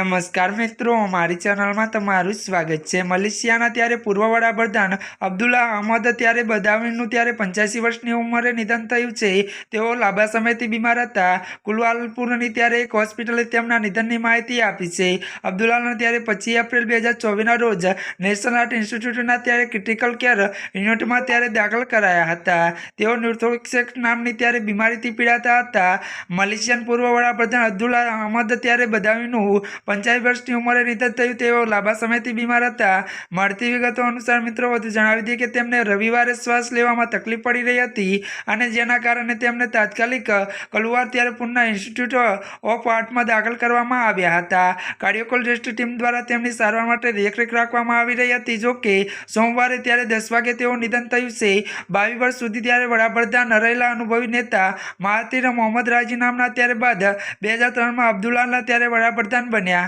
નમસ્કાર મિત્રો, મારી ચેનલમાં તમારું સ્વાગત છે. મલેશિયાના ત્યારે પૂર્વ વડાપ્રધાન અબ્દુલ્લા અહમદ ત્યારે બદાવીનું ત્યારે પંચ્યાસી વર્ષની ઉંમરે નિધન થયું છે. તેઓ લાંબા સમયથી બીમાર હતા. કુલવાલપુરની ત્યારે એક હોસ્પિટલે તેમના નિધનની માહિતી આપી છે. અબ્દુલ્લાના ત્યારે પચીસ એપ્રિલ બે હજાર ચોવીસના રોજ નેશનલ આર્ટ ઇન્સ્ટિટ્યૂટના ત્યારે ક્રિટિકલ કેર યુનિટમાં ત્યારે દાખલ કરાયા હતા. તેઓ ન્યુથોક્સેક નામની ત્યારે બીમારીથી પીડાતા હતા. મલેશિયન પૂર્વ વડાપ્રધાન અબ્દુલ્લા અહમદ ત્યારે બદાવીનું પંચાવન વર્ષની ઉંમરે નિધન થયું તેઓ લાંબા સમયથી બીમાર હતા. મળતી વિગતો અનુસાર મિત્રો, વધુ જણાવી દઈએ કે તેમને રવિવારે શ્વાસ લેવામાં તકલીફ પડી રહી હતી અને જેના કારણે તેમને તાત્કાલિક કલુવાર ત્યારે પુના ઇન્સ્ટિટ્યૂટ ઓફ આર્ટમાં દાખલ કરવામાં આવ્યા હતા. કાર્ડિયોકોલોજિસ્ટ ટીમ દ્વારા તેમની સારવાર માટે દેખરેખ રાખવામાં આવી રહી હતી. જોકે સોમવારે ત્યારે દસ વાગે તેઓ નિધન થયું છે. બાવીસ વર્ષ સુધી ત્યારે વડાપ્રધાન રહેલા અનુભવી નેતા મહાતીર મોહમ્મદ રાજી નામના ત્યારે બાદ બે હજાર ત્રણમાં અબ્દુલ્લાના ત્યારે વડાપ્રધાન બન્યા.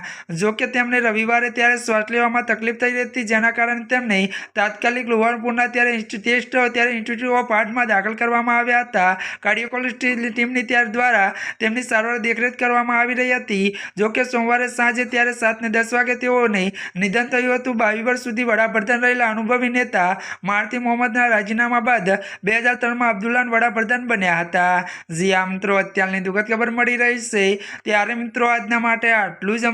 જો કે તેમને રવિવારે ત્યારે શ્વાસ લેવામાં તકલીફ થઈ હતી જેના કારણે તેમને તાત્કાલિક લુહારપુરના ત્યારે ટેસ્ટ ત્યારે ઇન્સ્ટિટ્યૂટ ઓફ આર્ટમાં દાખલ કરવામાં આવ્યા હતા. કાર્ડિયોકોલોજી ટીમની ત્યાર દ્વારા તેમની સારવાર દેખરેખ કરવામાં આવી રહી હતી. જો કે સોમવારે સાંજે ત્યારે સાતને દસ વાગે તેઓને નિધન થયું હતું. બાવીસ વર્ષ સુધી વડાપ્રધાન રહેલા અનુભવી નેતા મારતી મોહમ્મદના રાજીનામા બાદ બે હજાર ત્રણમાં અબ્દુલ્લાન વડાપ્રધાન બન્યા હતા. જી આ મિત્રો, અત્યારની દુઃખદ ખબર મળી રહી છે. ત્યારે મિત્રો, આજના માટે આટલું જ.